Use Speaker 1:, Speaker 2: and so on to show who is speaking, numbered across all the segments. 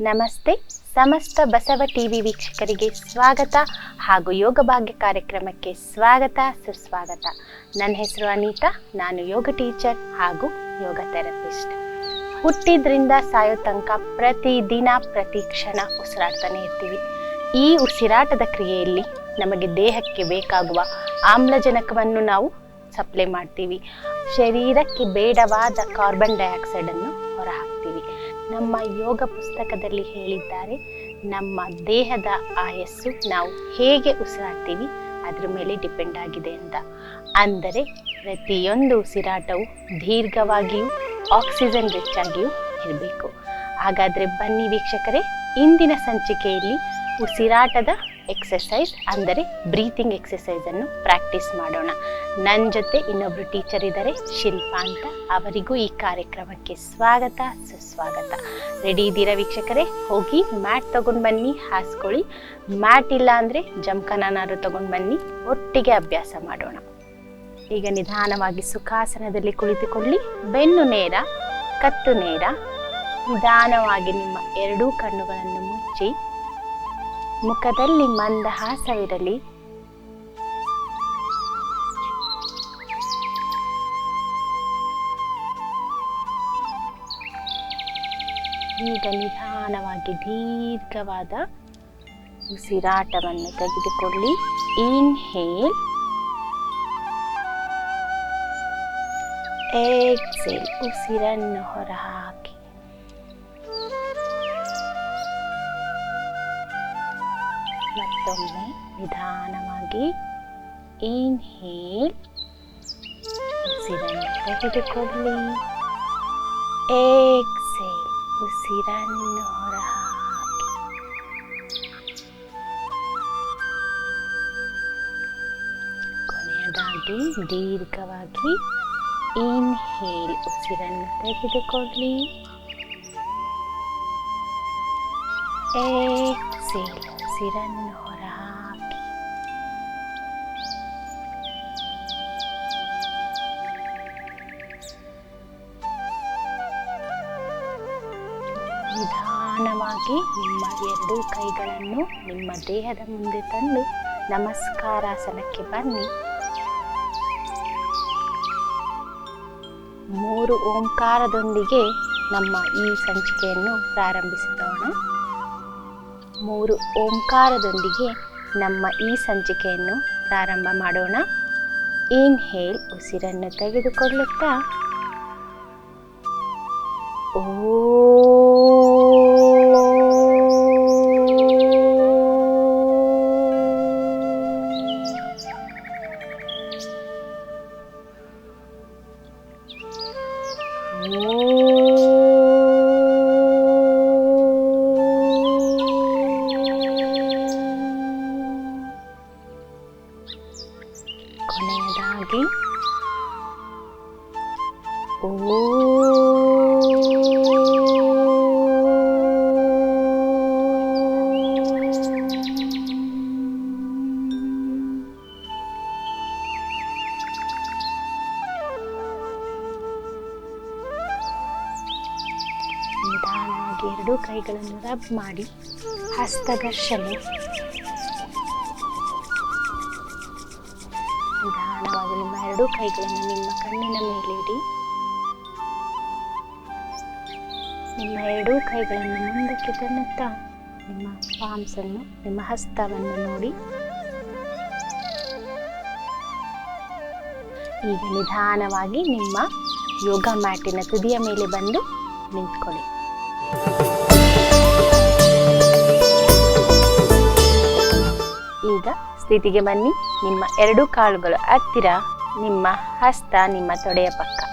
Speaker 1: ನಮಸ್ತೆ. ಸಮಸ್ತ ಬಸವ ಟಿವಿ ವೀಕ್ಷಕರಿಗೆ ಸ್ವಾಗತ ಹಾಗೂ ಯೋಗ ಭಾಗ್ಯ ಕಾರ್ಯಕ್ರಮಕ್ಕೆ ಸ್ವಾಗತ, ಸುಸ್ವಾಗತ. ನನ್ನ ಹೆಸರು ಅನಿತಾ, ನಾನು ಯೋಗ ಟೀಚರ್ ಹಾಗೂ ಯೋಗ ಥೆರಪಿಸ್ಟ್. ಹುಟ್ಟಿದ್ರಿಂದ ಸಾಯೋ ತನಕ ಪ್ರತಿದಿನ, ಪ್ರತಿ ಕ್ಷಣ ಉಸಿರಾಡ್ತಾನೆ ಇರ್ತೀವಿ. ಈ ಉಸಿರಾಟದ ಕ್ರಿಯೆಯಲ್ಲಿ ನಮಗೆ ದೇಹಕ್ಕೆ ಬೇಕಾಗುವ ಆಮ್ಲಜನಕವನ್ನು ನಾವು ಸಪ್ಲೈ ಮಾಡ್ತೀವಿ. ಶರೀರಕ್ಕೆ ಬೇಡವಾದ ಕಾರ್ಬನ್ ಡೈಆಕ್ಸೈಡನ್ನು ನಮ್ಮ ಯೋಗ ಪುಸ್ತಕದಲ್ಲಿ ಹೇಳಿದ್ದಾರೆ, ನಮ್ಮ ದೇಹದ ಆಯಸ್ಸು ನಾವು ಹೇಗೆ ಉಸಿರಾಡ್ತೀವಿ, ಅದ್ರ ಮೇಲೆ ಡಿಪೆಂಡ್ ಆಗಿದೆ ಅಂತ. ಅಂದರೆ ಪ್ರತಿಯೊಂದು ಉಸಿರಾಟವು ದೀರ್ಘವಾಗಿಯೂ, ಆಕ್ಸಿಜನ್ ರಿಚ್ ಇರಬೇಕು. ಹಾಗಾದರೆ ಬನ್ನಿ ವೀಕ್ಷಕರೇ, ಇಂದಿನ ಸಂಚಿಕೆಯಲ್ಲಿ ಉಸಿರಾಟದ ಎಕ್ಸಸೈಸ್ ಅಂದರೆ ಬ್ರೀತಿಂಗ್ ಎಕ್ಸಸೈಸನ್ನು ಪ್ರಾಕ್ಟೀಸ್ ಮಾಡೋಣ. ನನ್ನ ಜೊತೆ ಇನ್ನೊಬ್ಬರು ಟೀಚರ್ ಇದ್ದಾರೆ ಶಿಲ್ಪಾ ಅಂತ. ಅವರಿಗೂ ಈ ಕಾರ್ಯಕ್ರಮಕ್ಕೆ ಸ್ವಾಗತ, ಸುಸ್ವಾಗತ. ರೆಡಿ ಇದ್ದೀರಾ ವೀಕ್ಷಕರೇ? ಹೋಗಿ ಮ್ಯಾಟ್ ತಗೊಂಡು ಬನ್ನಿ, ಹಾಸ್ಕೊಳ್ಳಿ. ಮ್ಯಾಟ್ ಇಲ್ಲ ಅಂದರೆ ಜಮ್ಕನಾರು ತಗೊಂಡು ಬನ್ನಿ, ಒಟ್ಟಿಗೆ ಅಭ್ಯಾಸ ಮಾಡೋಣ. ಈಗ ನಿಧಾನವಾಗಿ ಸುಖಾಸನದಲ್ಲಿ ಕುಳಿತುಕೊಳ್ಳಿ. ಬೆನ್ನು ನೇರ, ಕತ್ತು ನೇರ. ನಿಧಾನವಾಗಿ ನಿಮ್ಮ ಎರಡೂ ಕಣ್ಣುಗಳನ್ನು ಮುಚ್ಚಿ ಮುಖದಲ್ಲಿ ಮಂದಹಾಸವಿರಲಿ ಈಗ ನಿಧಾನವಾಗಿ ದೀರ್ಘವಾದ ಉಸಿರಾಟವನ್ನು ತೆಗೆದುಕೊಳ್ಳಿ. ಇನ್ಹೇಲ್ ಎಕ್ಸೇಲ್ ಉಸಿರನ್ನು ಹೊರಹಾಕಿ. ಮತ್ತೊಮ್ಮೆ ನಿಧಾನವಾಗಿ ಇನ್ಹೇಲ್ ಉಸಿರನ್ನು ತೆಗೆದುಕೊಳ್ಳಿ. ಎಕ್ಸೇಲ್ ಉಸಿರನ್ನು ಹೊರಹಾಕಿ. ಕೊನೆಯದಾಗಿ ದೀರ್ಘವಾಗಿ ಇನ್ಹೇಲ್ ಉಸಿರನ್ನು ತೆಗೆದುಕೊಳ್ಳಿ. ಎಕ್ಸೇಲ್ ಉಸಿರನ್ನು ಹೊರಹಾಕಿ ನಿಧಾನವಾಗಿ ನಿಮ್ಮ ಎರಡೂ ಕೈಗಳನ್ನು ನಿಮ್ಮ ದೇಹದ ಮುಂದೆ ತಂದು ನಮಸ್ಕಾರಾಸನಕ್ಕೆ ಬನ್ನಿ. ಮೂರು ಓಂಕಾರದೊಂದಿಗೆ ನಮ್ಮ ಈ ಸಂಚಿಕೆಯನ್ನು ಪ್ರಾರಂಭಿಸಿದೋಣ. ಮೂರು ಓಂಕಾರದೊಂದಿಗೆ ನಮ್ಮ ಈ ಸಂಚಿಕೆಯನ್ನು ಪ್ರಾರಂಭ ಮಾಡೋಣ. ಇನ್ಹೇಲ್ ಉಸಿರನ್ನು ತೆಗೆದುಕೊಳ್ಳುತ್ತಾ? ಕೊನೆಯದಾಗಿ ನಿಧಾನವಾಗಿ ಎರಡೂ ಕೈಗಳನ್ನು ರಬ್ ಮಾಡಿ ಹಸ್ತಘರ್ಷಣೆ. ಎರಡೂ ಕೈಗಳನ್ನು ನಿಮ್ಮ ಕಣ್ಣಿನ ಮೇಲೆ ಇಡಿ. ನಿಮ್ಮ ಎರಡೂ ಕೈಗಳನ್ನು ಮುಂದಕ್ಕೆ ತನ್ನುತ್ತಾ ನಿಮ್ಮ ಪಾಮ್ಸ್ ಅನ್ನು ನಿಮ್ಮ ಹಸ್ತವನ್ನು ನೋಡಿ. ಈಗ ನಿಧಾನವಾಗಿ ನಿಮ್ಮ ಯೋಗ ಮ್ಯಾಟಿನ ತುದಿಯ ಮೇಲೆ ಬಂದು ನಿಂತ್ಕೊಳ್ಳಿ. ಈಗ ಸ್ಥಿತಿಗೆ ಬನ್ನಿ. ನಿಮ್ಮ ಎರಡು ಕಾಲುಗಳು ಹತ್ತಿರ. ನಿಮ್ಮ ಹಸ್ತ, ನಿಮ್ಮ ತೊಡೆಯ ಪಕ್ಕ.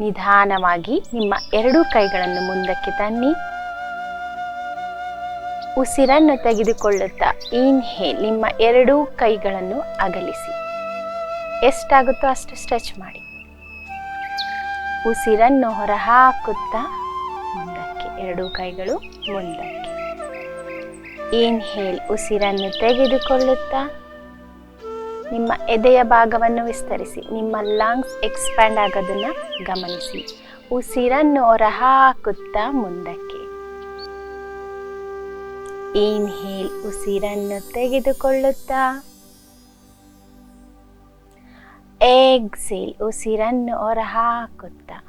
Speaker 1: ನಿಧಾನವಾಗಿ ನಿಮ್ಮ ಎರಡೂ ಕೈಗಳನ್ನು ಮುಂದಕ್ಕೆ ತನ್ನಿ. ಉಸಿರನ್ನು ತೆಗೆದುಕೊಳ್ಳುತ್ತಾ ಇನ್ಹೇಲ್ ನಿಮ್ಮ ಎರಡೂ ಕೈಗಳನ್ನು ಅಗಲಿಸಿ. ಎಷ್ಟಾಗುತ್ತೋ ಅಷ್ಟು ಸ್ಟ್ರೆಚ್ ಮಾಡಿ. ಉಸಿರನ್ನು ಹೊರಹಾಕುತ್ತಾ ಮುಂದಕ್ಕೆ, ಎರಡೂ ಕೈಗಳು ಮುಂದಕ್ಕೆ. ಇನ್ಹೇಲ್ ಉಸಿರನ್ನು ತೆಗೆದುಕೊಳ್ಳುತ್ತಾ ನಿಮ್ಮ ಎದೆಯ ಭಾಗವನ್ನು ವಿಸ್ತರಿಸಿ, ನಿಮ್ಮ ಲಂಗ್ಸ್ ಎಕ್ಸ್ಪ್ಯಾಂಡ್ ಆಗೋದನ್ನು ಗಮನಿಸಿ. ಉಸಿರನ್ನು ಹೊರಹಾಕುತ್ತಾ ಮುಂದಕ್ಕೆ. ಇನ್ಹೇಲ್ ಉಸಿರನ್ನು ತೆಗೆದುಕೊಳ್ಳುತ್ತಾ. ಎಕ್ಸೇಲ್ ಉಸಿರನ್ನು ಹೊರಹಾಕುತ್ತಾ.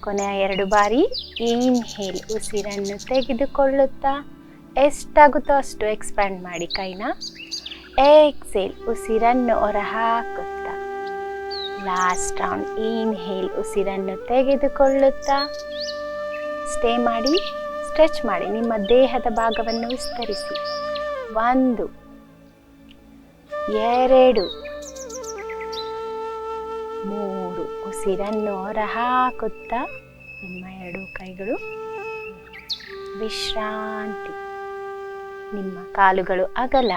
Speaker 1: ಕೊನೆಯ ಎರಡು ಬಾರಿ ಇನ್ಹೇಲ್ ಉಸಿರನ್ನು ತೆಗೆದುಕೊಳ್ಳುತ್ತಾ. ಎಷ್ಟಾಗುತ್ತೋ ಅಷ್ಟು ಎಕ್ಸ್ಪ್ಯಾಂಡ್ ಮಾಡಿ ಕೈನ. ಎಕ್ಸೇಲ್ ಉಸಿರನ್ನು ಹೊರಹಾಕುತ್ತಾ. ಲಾಸ್ಟ್ ರೌಂಡ್ ಇನ್ಹೇಲ್ ಉಸಿರನ್ನು ತೆಗೆದುಕೊಳ್ಳುತ್ತಾ. ಸ್ಟೇ ಮಾಡಿ ಸ್ಟ್ರೆಚ್ ಮಾಡಿ. ನಿಮ್ಮ ದೇಹದ ಭಾಗವನ್ನು ವಿಸ್ತರಿಸಿ. ಒಂದು, ಎರಡು, ಮೂರು. ಉಸಿರನ್ನು ಹೊರಹಾಕುತ್ತಾ. ನಿಮ್ಮ ಎರಡು ಕೈಗಳು ವಿಶ್ರಾಂತಿ. ನಿಮ್ಮ ಕಾಲುಗಳು ಅಗಲ.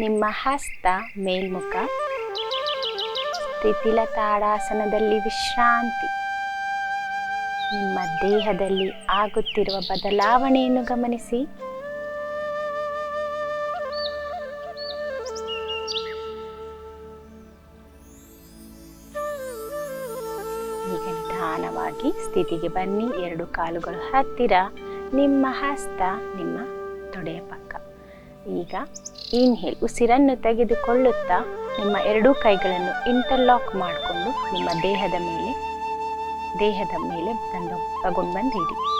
Speaker 1: ನಿಮ್ಮ ಹಸ್ತ ಮೇಲ್ಮುಖ. ಸ್ಥಿತಿಲ ತಾಡಾಸನದಲ್ಲಿ ವಿಶ್ರಾಂತಿ. ನಿಮ್ಮ ದೇಹದಲ್ಲಿ ಆಗುತ್ತಿರುವ ಬದಲಾವಣೆಯನ್ನು ಗಮನಿಸಿ. ಈಗ ನಿಧಾನವಾಗಿ ಸ್ಥಿತಿಗೆ ಬನ್ನಿ. ಎರಡು ಕಾಲುಗಳು ಹತ್ತಿರ ನಿಮ್ಮ ಹಸ್ತ ನಿಮ್ಮ ತೊಡೆಯ ಪಕ್ಕ. ಈಗ ಇನ್ಹೇಲ್ ಉಸಿರನ್ನು ತೆಗೆದುಕೊಳ್ಳುತ್ತಾ ನಿಮ್ಮ ಎರಡೂ ಕೈಗಳನ್ನು ಇಂಟರ್ಲಾಕ್ ಮಾಡಿಕೊಂಡು ನಿಮ್ಮ ದೇಹದ ಮೇಲೆ ದೇಹದ ಮೇಲೆ ತಂದು ತಗೊಂಡು ಬಂದಿಡಿ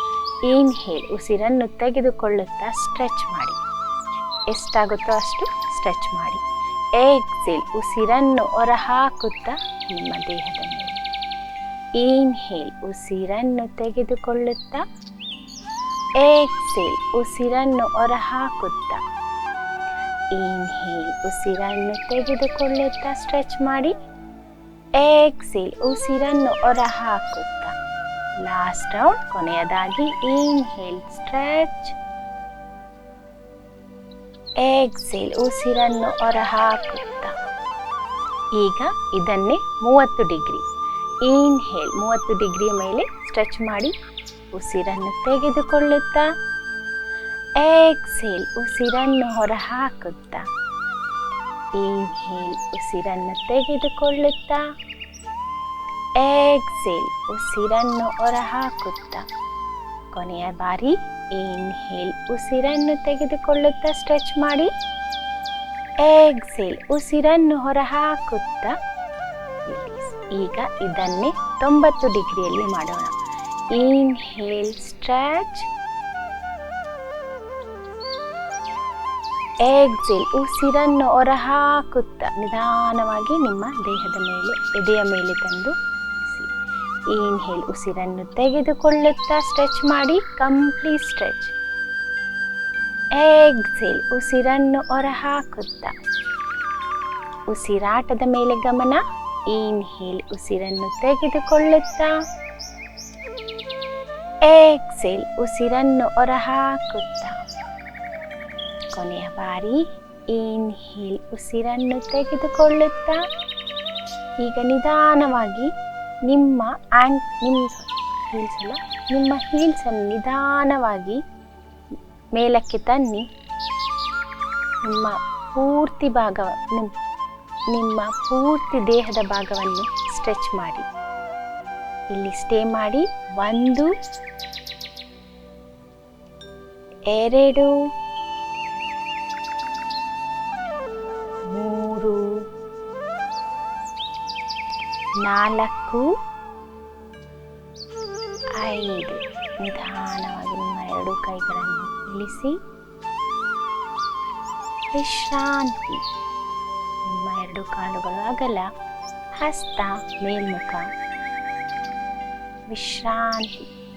Speaker 1: ಇನ್ಹೇಲ್ ಉಸಿರನ್ನು ತೆಗೆದುಕೊಳ್ಳುತ್ತಾ ಸ್ಟ್ರೆಚ್ ಮಾಡಿ. ಎಷ್ಟಾಗುತ್ತೋ ಅಷ್ಟು ಸ್ಟ್ರೆಚ್ ಮಾಡಿ. ಎಕ್ಸೇಲ್ ಉಸಿರನ್ನು ಹೊರಹಾಕುತ್ತಾ ನಿಮ್ಮ ದೇಹದ ಮೇಲೆ. ಇನ್ಹೇಲ್ ಉಸಿರನ್ನು ತೆಗೆದುಕೊಳ್ಳುತ್ತಾ. ಎಕ್ಸೇಲ್ ಉಸಿರನ್ನು ಹೊರಹಾಕುತ್ತಾ. ಇನ್ಹೇಲ್ ಉಸಿರನ್ನು ತೆಗೆದುಕೊಳ್ಳುತ್ತಾ ಸ್ಟ್ರೆಚ್ ಮಾಡಿ. ಎಕ್ಸೇಲ್ ಉಸಿರನ್ನು ಹೊರಹಾಕುತ್ತಾ. ಲಾಸ್ಟ್ ರೌಂಡ್ ಕೊನೆಯದಾಗಿ ಇನ್ಹೇಲ್ ಸ್ಟ್ರೆಚ್ ಎಕ್ಸೇಲ್ ಉಸಿರನ್ನು ಹೊರ ಹೊರಹಾಕುತ್ತಾ. ಈಗ ಇದನ್ನೇ ಮೂವತ್ತು ಡಿಗ್ರಿ. ಇನ್ಹೇಲ್ ಮೂವತ್ತು ಡಿಗ್ರಿಯ ಮೇಲೆ ಸ್ಟ್ರೆಚ್ ಮಾಡಿ. ಉಸಿರನ್ನು ತೆಗೆದುಕೊಳ್ಳುತ್ತಾ. ಎಕ್ಸೇಲ್ ಉಸಿರನ್ನು ಹೊರಹಾಕುತ್ತಾ. ಇನ್ಹೇಲ್ ಉಸಿರನ್ನು ತೆಗೆದುಕೊಳ್ಳುತ್ತಾ. ಎಕ್ಸೇಲ್ ಉಸಿರನ್ನು ಹೊರಹಾಕುತ್ತಾ. ಕೊನೆಯ ಬಾರಿ ಇನ್ಹೇಲ್ ಉಸಿರನ್ನು ತೆಗೆದುಕೊಳ್ಳುತ್ತಾ. ಸ್ಟ್ರೆಚ್ ಮಾಡಿ. ಎಕ್ಸೇಲ್ ಉಸಿರನ್ನು ಹೊರಹಾಕುತ್ತಾ. Release. ಈಗ ಇದನ್ನೇ ತೊಂಬತ್ತು ಡಿಗ್ರಿಯಲ್ಲಿ ಮಾಡೋಣ. ಇನ್ಹೇಲ್ ಸ್ಟ್ರೆಚ್ ಎಕ್ಸೇಲ್ ಉಸಿರನ್ನು ಹೊರಹಾಕುತ್ತಾ ನಿಧಾನವಾಗಿ ನಿಮ್ಮ ದೇಹದ ಮೇಲೆ, ಎದೆಯ ಮೇಲೆ ತಂದು ಇನ್ಹೇಲ್ ಉಸಿರನ್ನು ತೆಗೆದುಕೊಳ್ಳುತ್ತಾ ಸ್ಟ್ರೆಚ್ ಮಾಡಿ ಕಂಪ್ಲೀಟ್ ಸ್ಟ್ರೆಚ್ ಎಕ್ಸೇಲ್ ಉಸಿರನ್ನು ಹೊರಹಾಕುತ್ತಾ. ಉಸಿರಾಟದ ಮೇಲೆ ಗಮನ ಇನ್ಹೇಲ್ ಉಸಿರನ್ನು ತೆಗೆದುಕೊಳ್ಳುತ್ತಾ. ಎಕ್ಸೇಲ್ ಉಸಿರನ್ನು ಹೊರಹಾಕುತ್ತಾ. ಕೊನೆಯ ಬಾರಿ ಇನ್ಹೇಲ್ ಉಸಿರನ್ನು ತೆಗೆದುಕೊಳ್ಳುತ್ತಾ? ಈಗ ನಿಧಾನವಾಗಿ ನಿಮ್ಮ ಆ್ಯಂಡ್ ನಿಮ್ಮ ಹೀಲ್ಸ್ ಅಲ್ಲ, ನಿಮ್ಮ ಹೀಲ್ಸನ್ನು ನಿಧಾನವಾಗಿ ಮೇಲಕ್ಕೆ ತನ್ನಿ. ನಿಮ್ಮ ಪೂರ್ತಿ ಭಾಗ ನಿಮ್ಮ ನಿಮ್ಮ ಪೂರ್ತಿ ದೇಹದ ಭಾಗವನ್ನು ಸ್ಟ್ರೆಚ್ ಮಾಡಿ. ಇಲ್ಲಿ ಸ್ಟೇ ಮಾಡಿ. ಒಂದು, ಎರಡು ನಾಲ್ಕು, ಐದು. ನಿಧಾನವಾಗಿ ನಿಮ್ಮ ಎರಡು ಕೈಗಳನ್ನು ಇಳಿಸಿ. ವಿಶ್ರಾಂತಿ. ನಿಮ್ಮ ಎರಡು ಕಾಲುಗಳು ಅಗಲ, ಹಸ್ತ, ಮೇಲ್ಮುಖ. ವಿಶ್ರಾಂತಿ.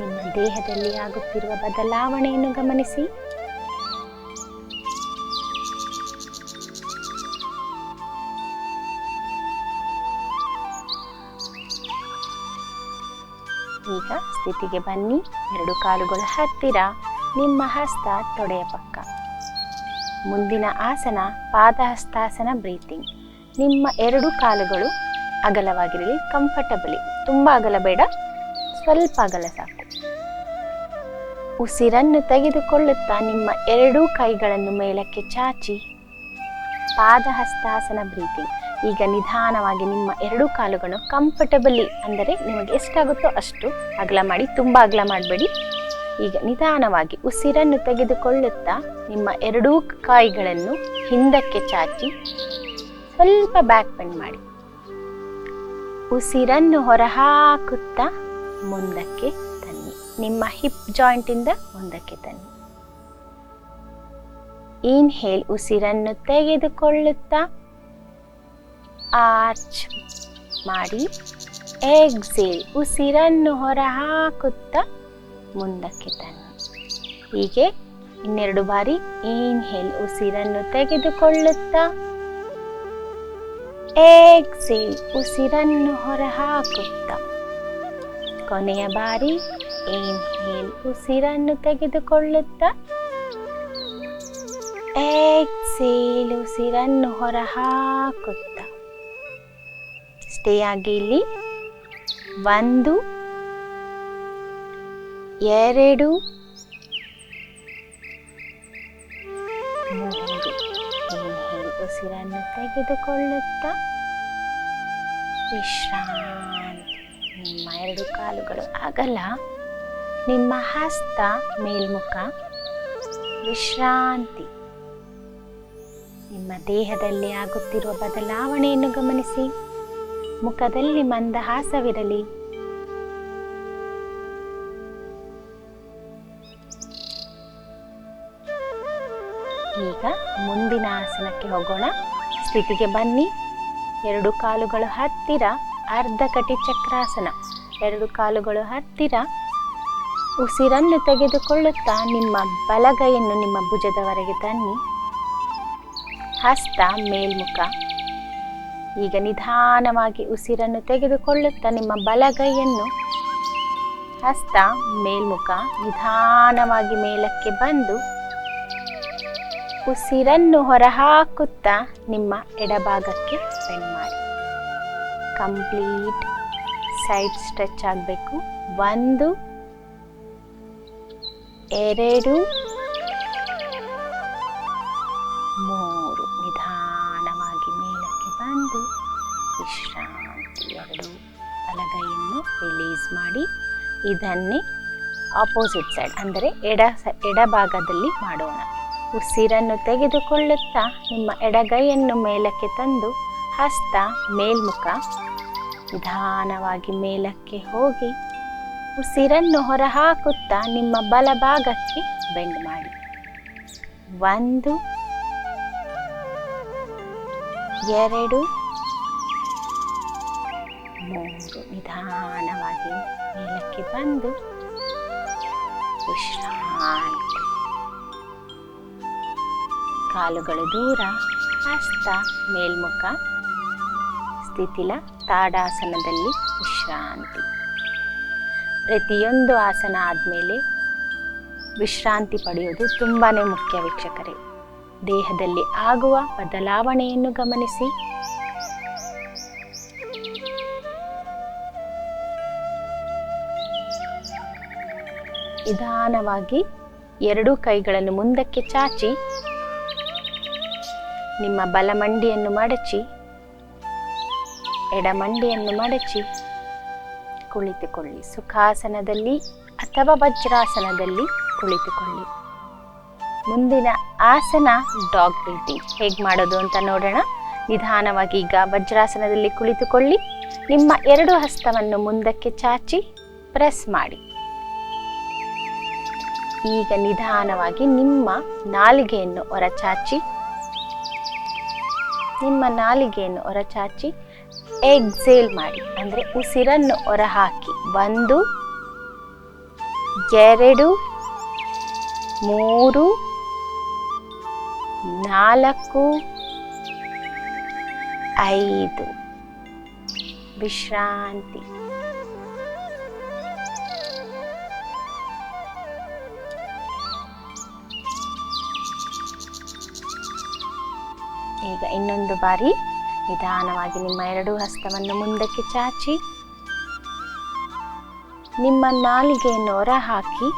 Speaker 1: ನಿಮ್ಮ ದೇಹದಲ್ಲಿ ಆಗುತ್ತಿರುವ ಬದಲಾವಣೆಯನ್ನು ಗಮನಿಸಿ. ಸ್ಥಿತಿಗೆ ಬನ್ನಿ. ಎರಡು ಕಾಲುಗಳು ಹತ್ತಿರ. ನಿಮ್ಮ ಹಸ್ತ ತೊಡೆಯ ಪಕ್ಕ. ಮುಂದಿನ ಆಸನ ಪಾದಹಸ್ತಾಸನ ಬ್ರೀತಿಂಗ್. ನಿಮ್ಮ ಎರಡು ಕಾಲುಗಳು ಅಗಲವಾಗಿರಲಿ, ಕಂಫರ್ಟಬಲಿ. ತುಂಬ ಅಗಲ ಬೇಡ, ಸ್ವಲ್ಪ ಅಗಲ ಸಾಕು. ಉಸಿರನ್ನು ತೆಗೆದುಕೊಳ್ಳುತ್ತಾ ನಿಮ್ಮ ಎರಡೂ ಕೈಗಳನ್ನು ಮೇಲಕ್ಕೆ ಚಾಚಿ. ಪಾದಹಸ್ತಾಸನ ಬ್ರೀತಿಂಗ್. ಈಗ ನಿಧಾನವಾಗಿ ನಿಮ್ಮ ಎರಡೂ ಕಾಲುಗಳು ಕಂಫರ್ಟಬಲಿ ಅಂದರೆ ನಿಮಗೆ ಎಷ್ಟಾಗುತ್ತೋ ಅಷ್ಟು ಅಗಲ ಮಾಡಿ, ತುಂಬ ಅಗಲ ಮಾಡಬೇಡಿ. ಈಗ ನಿಧಾನವಾಗಿ ಉಸಿರನ್ನು ತೆಗೆದುಕೊಳ್ಳುತ್ತಾ ನಿಮ್ಮ ಎರಡೂ ಕಾಯಿಗಳನ್ನು ಹಿಂದಕ್ಕೆ ಚಾಚಿ, ಸ್ವಲ್ಪ ಬ್ಯಾಕ್ ಬೆಂಡ್ ಮಾಡಿ. ಉಸಿರನ್ನು ಹೊರಹಾಕುತ್ತಾ ಮುಂದಕ್ಕೆ ತನ್ನಿ. ನಿಮ್ಮ ಹಿಪ್ ಜಾಯಿಂಟಿಂದ ಮುಂದಕ್ಕೆ ತನ್ನಿ. ಇನ್ಹೇಲ್ ಉಸಿರನ್ನು ತೆಗೆದುಕೊಳ್ಳುತ್ತಾ ಆರ್ಚ್ ಮಾಡಿ ಎಕ್ಸೇಲ್ ಉಸಿರನ್ನು ಹೊರಹಾಕುತ್ತಾ ಮುಂದಕ್ಕೆ ತನ್ನಿ. ಹೀಗೆ ಇನ್ನೆರಡು ಬಾರಿ ಇನ್ಹೇಲ್ ಉಸಿರನ್ನು ತೆಗೆದುಕೊಳ್ಳುತ್ತಾ ಎಕ್ಸೇಲ್ ಉಸಿರನ್ನು ಹೊರಹಾಕುತ್ತಾ. ಕೊನೆಯ ಬಾರಿ ಇನ್ಹೇಲ್ ಉಸಿರನ್ನು ತೆಗೆದುಕೊಳ್ಳುತ್ತಾ ಎಕ್ಸೇಲ್ ಉಸಿರನ್ನು ಹೊರಹಾಕುತ್ತಾ. ಸ್ಟೇ ಆಗಿ ಇಲ್ಲಿ ಒಂದು, ಎರಡು, ಮೂರು ಉಸಿರನ್ನು ತೆಗೆದುಕೊಳ್ಳುತ್ತಾ ವಿಶ್ರಾಂತಿ. ನಿಮ್ಮ ಎರಡು ಕಾಲುಗಳು ಅಗಲ, ನಿಮ್ಮ ಹಸ್ತ ಮೇಲ್ಮುಖ ವಿಶ್ರಾಂತಿ. ನಿಮ್ಮ ದೇಹದಲ್ಲಿ ಆಗುತ್ತಿರುವ ಬದಲಾವಣೆಯನ್ನು ಗಮನಿಸಿ. ಮುಖದಲ್ಲಿ ಮಂದಹಾಸವಿರಲಿ. ಈಗ ಮುಂದಿನ ಆಸನಕ್ಕೆ ಹೋಗೋಣ. ಸ್ಥಿತಿಗೆ ಬನ್ನಿ. ಎರಡು ಕಾಲುಗಳು ಹತ್ತಿರ, ಅರ್ಧ ಕಟಿ ಚಕ್ರಾಸನ. ಎರಡು ಕಾಲುಗಳು ಹತ್ತಿರ. ಉಸಿರನ್ನು ತೆಗೆದುಕೊಳ್ಳುತ್ತಾ ನಿಮ್ಮ ಬಲಗೈಯನ್ನು ನಿಮ್ಮ ಭುಜದವರೆಗೆ ತನ್ನಿ. ಹಸ್ತ ಮೇಲ್ಮುಖ. ಈಗ ನಿಧಾನವಾಗಿ ಉಸಿರನ್ನು ತೆಗೆದುಕೊಳ್ಳುತ್ತಾ ನಿಮ್ಮ ಬಲಗೈಯನ್ನು ಹಸ್ತ, ಮೇಲ್ಮುಖ ನಿಧಾನವಾಗಿ ಮೇಲಕ್ಕೆ ಬಂದು ಉಸಿರನ್ನು ಹೊರಹಾಕುತ್ತಾ ನಿಮ್ಮ ಎಡಭಾಗಕ್ಕೆ ಸ್ಪೆಂಡ್ ಮಾಡಿ. ಕಂಪ್ಲೀಟ್ ಸೈಡ್ ಸ್ಟ್ರೆಚ್ ಆಗಬೇಕು. ಒಂದು, ಎರಡು, ಮೂರು. ಬಂದು ವಿಶ್ರಾಂತಿ, ಎರಡು ಬಲಗೈಯನ್ನು ರಿಲೀಸ್ ಮಾಡಿ ಇದನ್ನೇ ಆಪೋಸಿಟ್ ಸೈಡ್ ಅಂದರೆ ಎಡ ಎಡಭಾಗದಲ್ಲಿ ಮಾಡೋಣ. ಉಸಿರನ್ನು ತೆಗೆದುಕೊಳ್ಳುತ್ತಾ ನಿಮ್ಮ ಎಡಗೈಯನ್ನು ಮೇಲಕ್ಕೆ ತಂದು ಹಸ್ತ, ಮೇಲ್ಮುಖ ನಿಧಾನವಾಗಿ ಮೇಲಕ್ಕೆ ಹೋಗಿ ಉಸಿರನ್ನು ಹೊರಹಾಕುತ್ತಾ ನಿಮ್ಮ ಬಲಭಾಗಕ್ಕೆ ಬೆಂಡ್ ಮಾಡಿ. ಒಂದು ಎರಡು. ಮೂರು. ನಿಧಾನವಾಗಿ ಮೇಲಕ್ಕೆ ಬಂದು. ವಿಶ್ರಾಂತಿ. ಕಾಲುಗಳು ದೂರ ಹಸ್ತ ಮೇಲ್ಮುಖ. ಸ್ಥಿತಿಲ ತಾಡಾಸನದಲ್ಲಿ ವಿಶ್ರಾಂತಿ. ಪ್ರತಿಯೊಂದು ಆಸನ ಆದಮೇಲೆ ವಿಶ್ರಾಂತಿ ಪಡೆಯೋದು ತುಂಬಾ ಮುಖ್ಯ ವೀಕ್ಷಕರೇ. ದೇಹದಲ್ಲಿ ಆಗುವ ಬದಲಾವಣೆಯನ್ನು ಗಮನಿಸಿ. ನಿಧಾನವಾಗಿ ಎರಡೂ ಕೈಗಳನ್ನು ಮುಂದಕ್ಕೆ ಚಾಚಿ, ನಿಮ್ಮ ಬಲಮಂಡಿಯನ್ನು ಮಡಚಿ, ಎಡಮಂಡಿಯನ್ನು ಮಡಚಿ, ಕುಳಿತುಕೊಳ್ಳಿ. ಸುಖಾಸನದಲ್ಲಿ ಅಥವಾ ವಜ್ರಾಸನದಲ್ಲಿ ಕುಳಿತುಕೊಳ್ಳಿ. ಮುಂದಿನ ಆಸನ ಡಾಗ್ ಬ್ರೀತಿಂಗ್ ಹೇಗೆ ಮಾಡೋದು ಅಂತ ನೋಡೋಣ. ನಿಧಾನವಾಗಿ ಈಗ ವಜ್ರಾಸನದಲ್ಲಿ ಕುಳಿತುಕೊಳ್ಳಿ. ನಿಮ್ಮ ಎರಡು ಹಸ್ತವನ್ನು ಮುಂದಕ್ಕೆ ಚಾಚಿ, ಪ್ರೆಸ್ ಮಾಡಿ. ಈಗ ನಿಧಾನವಾಗಿ ನಿಮ್ಮ ನಾಲಿಗೆಯನ್ನು ಹೊರಚಾಚಿ. ನಿಮ್ಮ ನಾಲಿಗೆಯನ್ನು ಹೊರಚಾಚಿ ಎಕ್ಸೇಲ್ ಮಾಡಿ. ಅಂದರೆ ಉಸಿರನ್ನು ಹೊರಹಾಕಿ. ಒಂದು, ಎರಡು, ಮೂರು ನಾಲ್ಕು, ಐದು. ವಿಶ್ರಾಂತಿ. ಈಗ ಇನ್ನೊಂದು ಬಾರಿ ನಿಧಾನವಾಗಿ ನಿಮ್ಮ ಎರಡೂ ಹಸ್ತವನ್ನು ಮುಂದಕ್ಕೆ ಚಾಚಿ. ನಿಮ್ಮ ನಾಲಿಗೆಯನ್ನು ಹೊರಹಾಕಿ.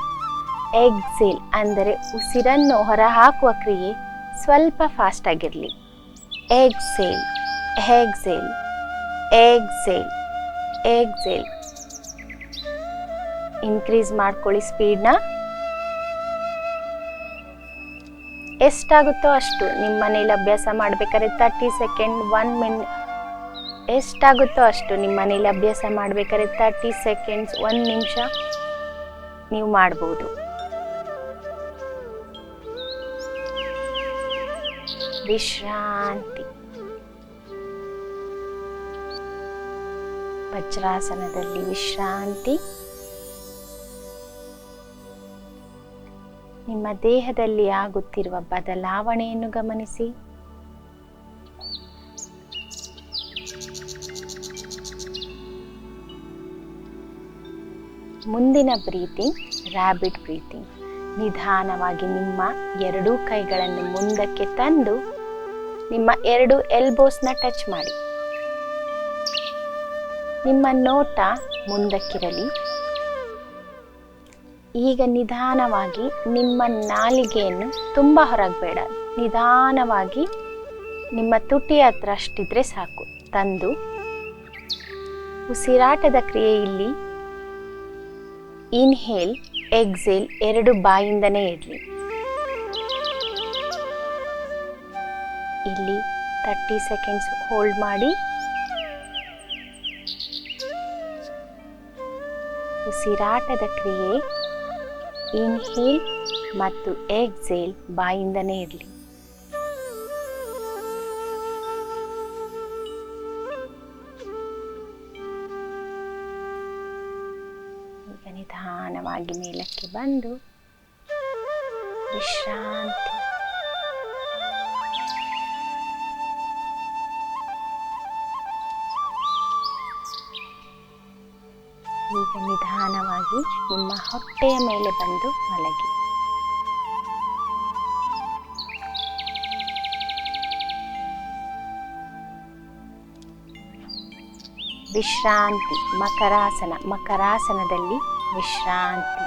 Speaker 1: ಎಕ್ಸೇಲ್ ಅಂದರೆ ಉಸಿರನ್ನು ಹೊರಹಾಕುವ ಕ್ರಿಯೆ. ಸ್ವಲ್ಪ ಫಾಸ್ಟ್ ಆಗಿರಲಿ. Exhale exhale exhale exhale increase ಮಾಡ್ಕೊಳ್ಳಿ ಸ್ಪೀಡ್ನ ಎಷ್ಟಾಗುತ್ತೋ ಅಷ್ಟು ನಿಮ್ಮ ಮನೇಲಿ ಅಭ್ಯಾಸ ಮಾಡಬೇಕಾದ್ರೆ ತರ್ಟಿ ಸೆಕೆಂಡ್ ಒನ್ ಮಿನ್ ಎಷ್ಟಾಗುತ್ತೋ ಅಷ್ಟು ನಿಮ್ಮ ಮನೇಲಿ ಅಭ್ಯಾಸ ಮಾಡಬೇಕಾದ್ರೆ ತರ್ಟಿ ಸೆಕೆಂಡ್ಸ್ ಒಂದು ನಿಮಿಷ ನೀವು ಮಾಡ್ಬೋದು. ವಿಶ್ರಾಂತಿ. ವಜ್ರಾಸನದಲ್ಲಿ ವಿಶ್ರಾಂತಿ. ನಿಮ್ಮ ದೇಹದಲ್ಲಿ ಆಗುತ್ತಿರುವ ಬದಲಾವಣೆಯನ್ನು ಗಮನಿಸಿ. ಮುಂದಿನ ಬ್ರೀತಿಂಗ್ ರ್ಯಾಬಿಡ್ ಬ್ರೀತಿಂಗ್ ನಿಧಾನವಾಗಿ ನಿಮ್ಮ ಎರಡೂ ಕೈಗಳನ್ನು ಮುಂದಕ್ಕೆ ತಂದು ನಿಮ್ಮ ಎರಡು ಎಲ್ಬೋಸ್ನ ಟಚ್ ಮಾಡಿ. ನಿಮ್ಮ ನೋಟ ಮುಂದಕ್ಕಿರಲಿ. ಈಗ ನಿಧಾನವಾಗಿ ನಿಮ್ಮ ನಾಲಿಗೆಯನ್ನು ತುಂಬ ಹೊರಗೆ ಬೇಡ ನಿಧಾನವಾಗಿ ನಿಮ್ಮ ತುಟಿ ಹತ್ರ ಅಷ್ಟಿದ್ರೆ ಸಾಕು. ತಂದು ಉಸಿರಾಟದ ಕ್ರಿಯೆ ಇಲ್ಲಿ. ಇನ್ಹೇಲ್ ಎಕ್ಸೇಲ್ ಎರಡು ಬಾಯಿಂದನೇ ಇರಲಿ. ಇಲ್ಲಿ ತರ್ಟಿ ಸೆಕೆಂಡ್ಸ್ ಹೋಲ್ಡ್ ಮಾಡಿ. ಉಸಿರಾಟದ ಕ್ರಿಯೆ. ಇನ್ಹೇಲ್ ಮತ್ತು ಎಕ್ಸೇಲ್ ಬಾಯಿಂದನೇ ಇರಲಿ. ನಿಧಾನವಾಗಿ ಮೇಲಕ್ಕೆ ಬಂದು. ವಿಶ್ರಾಂತಿ, ಮಕರಾಸನ, ಮಕರಾಸನದಲ್ಲಿ ವಿಶ್ರಾಂತಿ.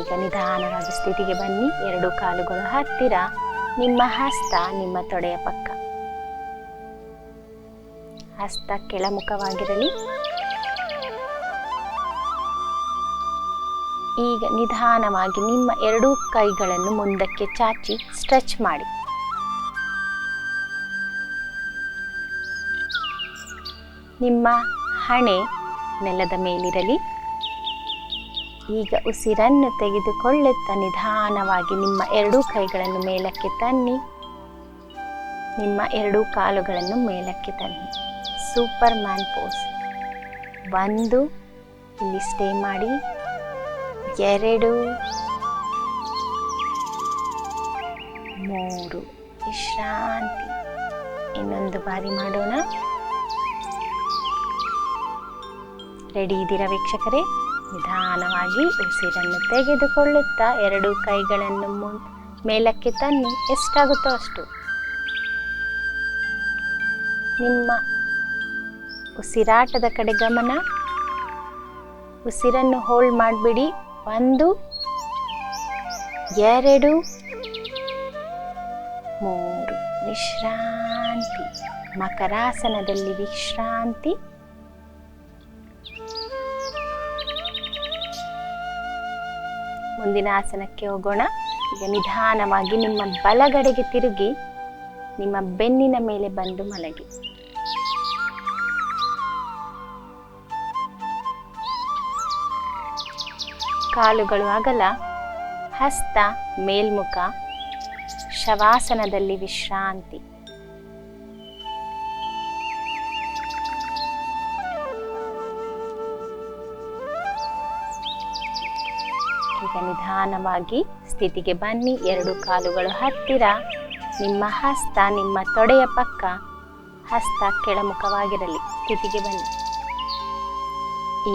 Speaker 1: ಈಗ ನಿಧಾನವಾದ ಸ್ಥಿತಿಗೆ ಬನ್ನಿ. ಎರಡು ಕಾಲುಗಳು ಹತ್ತಿರ. ನಿಮ್ಮ ಹಸ್ತ ನಿಮ್ಮ ತೊಡೆಯ ಪಕ್ಕ. ಹಸ್ತ ಕೆಳಮುಖವಾಗಿರಲಿ. ಈಗ ನಿಧಾನವಾಗಿ ನಿಮ್ಮ ಎರಡೂ ಕೈಗಳನ್ನು ಮುಂದಕ್ಕೆ ಚಾಚಿ, ಸ್ಟ್ರೆಚ್ ಮಾಡಿ. ನಿಮ್ಮ ಹಣೆ ನೆಲದ ಮೇಲಿರಲಿ. ಈಗ ಉಸಿರನ್ನು ತೆಗೆದುಕೊಳ್ಳುತ್ತಾ ನಿಧಾನವಾಗಿ ನಿಮ್ಮ ಎರಡೂ ಕೈಗಳನ್ನು ಮೇಲಕ್ಕೆ ತನ್ನಿ. ನಿಮ್ಮ ಎರಡೂ ಕಾಲುಗಳನ್ನು ಮೇಲಕ್ಕೆ ತನ್ನಿ. Superman pose. ಒಂದು, ಇಲ್ಲಿ ಸ್ಟೇ ಮಾಡಿ. ಎರಡು, ಮೂರು. ವಿಶ್ರಾಂತಿ. ಇನ್ನೊಂದು ಬಾರಿ ಮಾಡೋಣ. ರೆಡಿ ಇದ್ದೀರಾ ವೀಕ್ಷಕರೇ? ನಿಧಾನವಾಗಿ ಉಸಿರನ್ನು ತೆಗೆದುಕೊಳ್ಳುತ್ತಾ ಎರಡು ಕೈಗಳನ್ನು ಮುನ್ ಮೇಲಕ್ಕೆ ತನ್ನಿ. ಎಷ್ಟಾಗುತ್ತೋ ಅಷ್ಟು. ನಿಮ್ಮ ಉಸಿರಾಟದ ಕಡೆ ಗಮನ. ಉಸಿರನ್ನು ಹೋಲ್ಡ್ ಮಾಡಿಬಿಡಿ. ಒಂದು, ಎರಡು, ಮೂರು. ವಿಶ್ರಾಂತಿ. ಮಕರಾಸನದಲ್ಲಿ ವಿಶ್ರಾಂತಿ. ಮುಂದಿನ ಆಸನಕ್ಕೆ ಹೋಗೋಣ. ಈಗ ನಿಧಾನವಾಗಿ ನಿಮ್ಮ ಬಲಗಡೆಗೆ ತಿರುಗಿ, ನಿಮ್ಮ ಬೆನ್ನಿನ ಮೇಲೆ ಬಂದು ಮಲಗಿ. ಕಾಲುಗಳು ಅಗಲ, ಹಸ್ತ, ಮೇಲ್ಮುಖ, ಶವಾಸನದಲ್ಲಿ ವಿಶ್ರಾಂತಿ. ನಿಧಾನವಾಗಿ ಸ್ಥಿತಿಗೆ ಬನ್ನಿ ಎರಡು ಕಾಲುಗಳು ಹತ್ತಿರ. ನಿಮ್ಮ ಹಸ್ತ, ನಿಮ್ಮ ತೊಡೆಯ ಪಕ್ಕ. ಹಸ್ತ ಕೆಳಮುಖವಾಗಿರಲಿ. ಸ್ಥಿತಿಗೆ ಬನ್ನಿ.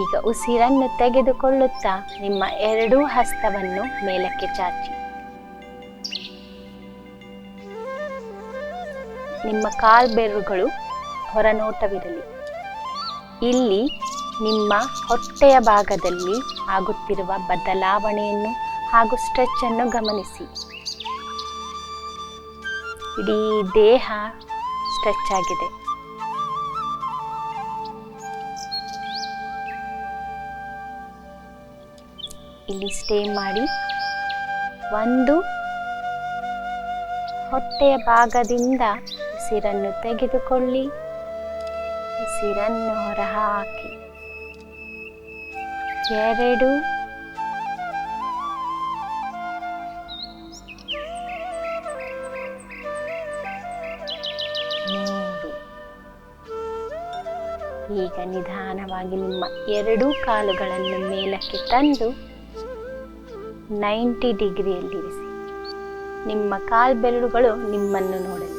Speaker 1: ಈಗ ಉಸಿರನ್ನು ತೆಗೆದುಕೊಳ್ಳುತ್ತಾ ನಿಮ್ಮ ಎರಡೂ ಹಸ್ತವನ್ನು ಮೇಲಕ್ಕೆ ಚಾಚಿ. ನಿಮ್ಮ ಕಾಲ್ಬೆರಳುಗಳು ಹೊರನೋಟವಿರಲಿ. ಇಲ್ಲಿ ನಿಮ್ಮ ಹೊಟ್ಟೆಯ ಭಾಗದಲ್ಲಿ ಆಗುತ್ತಿರುವ ಬದಲಾವಣೆಯನ್ನು ಹಾಗೂ ಸ್ಟ್ರೆಚ್ ಅನ್ನು ಗಮನಿಸಿ. ಇಡೀ ದೇಹ ಸ್ಟ್ರೆಚ್ ಆಗಿದೆ. ಇಲ್ಲಿ ಸ್ಟೇ ಮಾಡಿ. ಒಂದು ಹೊಟ್ಟೆಯ ಭಾಗದಿಂದ ಉಸಿರನ್ನು ತೆಗೆದುಕೊಳ್ಳಿ. ಉಸಿರನ್ನು ಹೊರಹಾಕಿ. ಎರಡು ಈಗ ನಿಧಾನವಾಗಿ ನಿಮ್ಮ ಎರಡೂ ಕಾಲುಗಳನ್ನು ಮೇಲಕ್ಕೆ ತಂದು ನೈಂಟಿ ಡಿಗ್ರಿಯಲ್ಲಿರಿಸಿ ನಿಮ್ಮ ಕಾಲ್ಬೆರಳುಗಳು ನಿಮ್ಮನ್ನು ನೋಡಲಿ.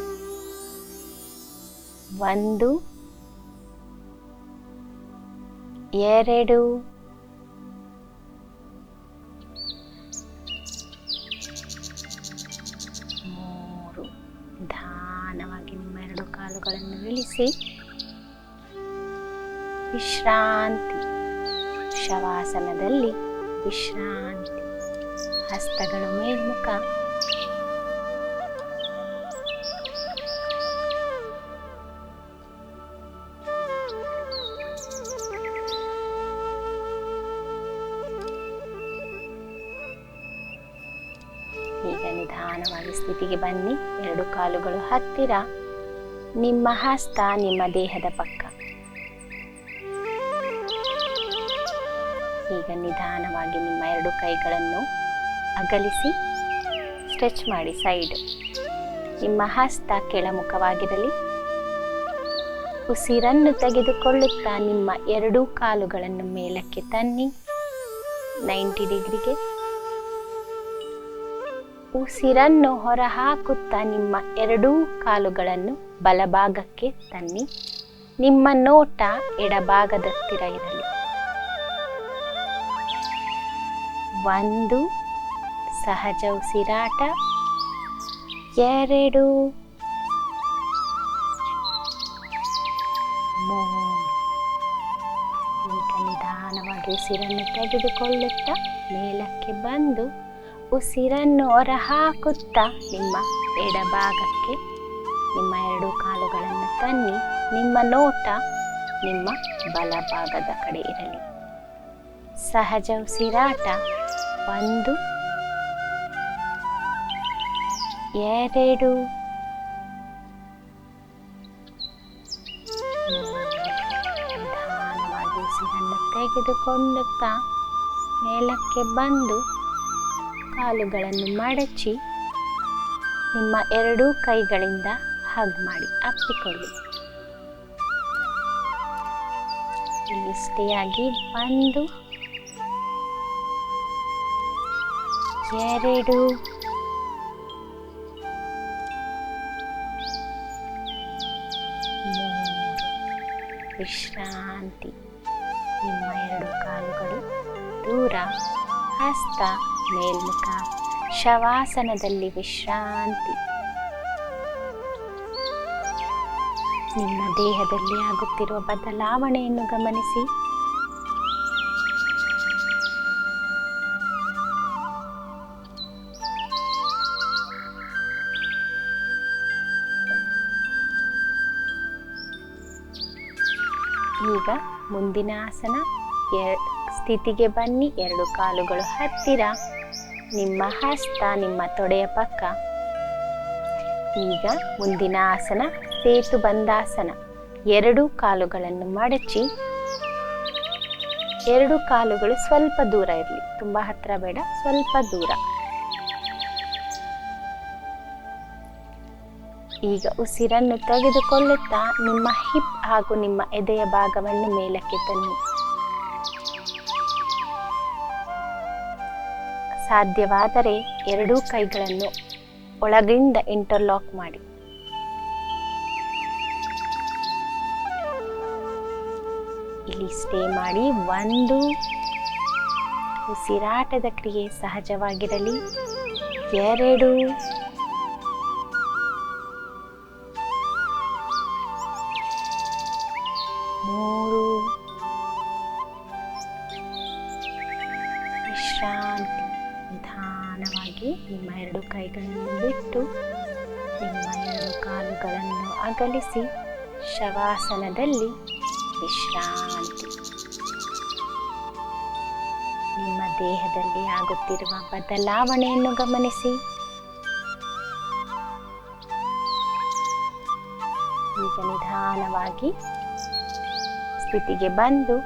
Speaker 1: ಒಂದು, ಎರಡು ವಿಶ್ರಾಂತಿ. ಶವಾಸನದಲ್ಲಿ ವಿಶ್ರಾಂತಿ. ಹಸ್ತಗಳು ಮೇಲ್ಮುಖ. ಈಗ ನಿಧಾನವಾಗಿ ಸ್ಥಿತಿಗೆ ಬನ್ನಿ. ಎರಡು ಕಾಲುಗಳು ಹತ್ತಿರ. ನಿಮ್ಮ ಹಸ್ತ ನಿಮ್ಮ ದೇಹದ ಪಕ್ಕ. ಈಗ ನಿಧಾನವಾಗಿ ನಿಮ್ಮ ಎರಡು ಕೈಗಳನ್ನು ಅಗಲಿಸಿ, ಸ್ಟ್ರೆಚ್ ಮಾಡಿ ಸೈಡ್. ನಿಮ್ಮ ಹಸ್ತ ಕೆಳಮುಖವಾಗಿರಲಿ. ಉಸಿರನ್ನು ತೆಗೆದುಕೊಳ್ಳುತ್ತಾ ನಿಮ್ಮ ಎರಡೂ ಕಾಲುಗಳನ್ನು ಮೇಲಕ್ಕೆ ತನ್ನಿ. ನೈಂಟಿ ಡಿಗ್ರಿಗೆ. ಉಸಿರನ್ನು ಹೊರಹಾಕುತ್ತಾ ನಿಮ್ಮ ಎರಡೂ ಕಾಲುಗಳನ್ನು ಬಲಭಾಗಕ್ಕೆ ತನ್ನಿ. ನಿಮ್ಮ ನೋಟ ಎಡಭಾಗದತ್ತಿರ ಇರಲಿ. ಒಂದು ಸಹಜ ಉಸಿರಾಟ ಎರಡು ಈಗ ನಿಧಾನವಾಗಿ ಉಸಿರನ್ನು ತೆಗೆದುಕೊಳ್ಳುತ್ತಾ ಮೇಲಕ್ಕೆ ಬಂದು ಉಸಿರನ್ನು ಹೊರಹಾಕುತ್ತಾ ನಿಮ್ಮ ಎಡಭಾಗಕ್ಕೆ ನಿಮ್ಮ ಎರಡು ಕಾಲುಗಳನ್ನು ತನ್ನಿ. ನಿಮ್ಮ ನೋಟ ನಿಮ್ಮ ಬಲಭಾಗದ ಕಡೆ ಇರಲಿ. ಸಹಜ ಉಸಿರಾಟ ಒಂದು, ಎರಡು. ನಿಧಾನವಾಗಿ ತೆಗೆದುಕೊಳ್ಳುತ್ತಾ ಮೇಲಕ್ಕೆ ಬಂದು ಕಾಲುಗಳನ್ನು ಮಡಚಿ ನಿಮ್ಮ ಎರಡೂ ಕೈಗಳಿಂದ ಹಗ್ ಮಾಡಿ ಅಪ್ಪಿಕೊಳ್ಳಿ ಇಲ್ಲಿ ಸ್ಟೇ ಒಂದು ಎರಡು ವಿಶ್ರಾಂತಿ. ನಿಮ್ಮ ಎರಡು ಕಾಲುಗಳು, ದೂರ, ಹಸ್ತ, ಮೇಲ್ಮುಖ, ಶವಾಸನದಲ್ಲಿ ವಿಶ್ರಾಂತಿ. ನಿಮ್ಮ ದೇಹದಲ್ಲಿ ಆಗುತ್ತಿರುವ ಬದಲಾವಣೆಯನ್ನು ಗಮನಿಸಿ. ಈಗ ಮುಂದಿನ ಆಸನ. ಸ್ಥಿತಿಗೆ ಬನ್ನಿ. ಎರಡು ಕಾಲುಗಳು ಹತ್ತಿರ. ನಿಮ್ಮ ಹಸ್ತ, ನಿಮ್ಮ ತೊಡೆಯ ಪಕ್ಕ. ಈಗ ಮುಂದಿನ ಆಸನ. ಸೇತು ಬಂದಾಸನ ಎರಡು ಕಾಲುಗಳನ್ನು ಮಡಚಿ. ಎರಡು ಕಾಲುಗಳು ಸ್ವಲ್ಪ ದೂರ ಇರಲಿ. ತುಂಬ ಹತ್ತಿರ ಬೇಡ, ಸ್ವಲ್ಪ ದೂರ. ಈಗ ಉಸಿರನ್ನು ತೆಗೆದುಕೊಳ್ಳುತ್ತಾ ನಿಮ್ಮ ಹಿಪ್ ಹಾಗೂ ನಿಮ್ಮ ಎದೆಯ ಭಾಗವನ್ನು ಮೇಲಕ್ಕೆ ತನ್ನಿ. ಸಾಧ್ಯವಾದರೆ ಎರಡೂ ಕೈಗಳನ್ನು ಒಳಗಿಂದ ಇಂಟರ್ಲಾಕ್ ಮಾಡಿ. ಇಲ್ಲಿ ಸ್ಟೇ ಮಾಡಿ. ಒಂದು. ಉಸಿರಾಟದ ಕ್ರಿಯೆ ಸಹಜವಾಗಿರಲಿ. ಎರಡು. ಅಗಲಿಸಿ ಶವಾಸನದಲ್ಲಿ ವಿಶ್ರಾಂತಿ. ನಿಮ್ಮ ದೇಹದಲ್ಲಿ ಆಗುತ್ತಿರುವ ಬದಲಾವಣೆಯನ್ನು ಗಮನಿಸಿ. ಈಗ ನಿಧಾನವಾಗಿ ಸ್ಥಿತಿಗೆ ಬಂದು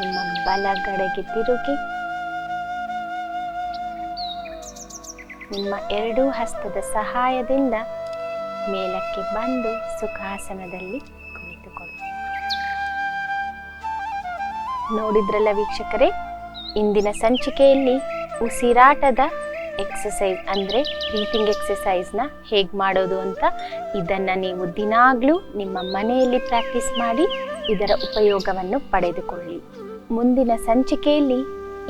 Speaker 1: ನಿಮ್ಮ ಬಲಗಡೆಗೆ ತಿರುಗಿ. ನಿಮ್ಮ ಎರಡೂ ಹಸ್ತದ ಸಹಾಯದಿಂದ ಮೇಲಕ್ಕೆ ಬಂದು ಸುಖಾಸನದಲ್ಲಿ ಕುಳಿತುಕೊಳ್ಳಿ ನೋಡಿದ್ರಲ್ಲ ವೀಕ್ಷಕರೇ, ಇಂದಿನ ಸಂಚಿಕೆಯಲ್ಲಿ ಉಸಿರಾಟದ ಎಕ್ಸಸೈಸ್ ಅಂದರೆ ಬ್ರೀತಿಂಗ್ ಎಕ್ಸಸೈಸ್ನ ಹೇಗೆ ಮಾಡೋದು ಅಂತ ಇದನ್ನು ನೀವು ದಿನಾಗಲೂ ನಿಮ್ಮ ಮನೆಯಲ್ಲಿ ಪ್ರಾಕ್ಟೀಸ್ ಮಾಡಿ ಇದರ ಉಪಯೋಗವನ್ನು ಪಡೆದುಕೊಳ್ಳಿ. ಮುಂದಿನ ಸಂಚಿಕೆಯಲ್ಲಿ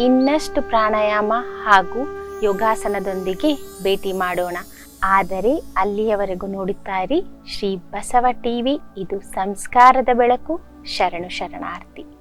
Speaker 1: ಇನ್ನಷ್ಟು ಪ್ರಾಣಾಯಾಮ ಹಾಗೂ ಯೋಗಾಸನದೊಂದಿಗೆ ಭೇಟಿ ಮಾಡೋಣ. ಆದರೆ ಅಲ್ಲಿಯವರೆಗೂ ನೋಡುತ್ತಾರೆ ಶ್ರೀ ಬಸವ ಟಿವಿ. ಇದು ಸಂಸ್ಕಾರದ ಬೆಳಕು. ಶರಣು ಶರಣಾರ್ಥಿ.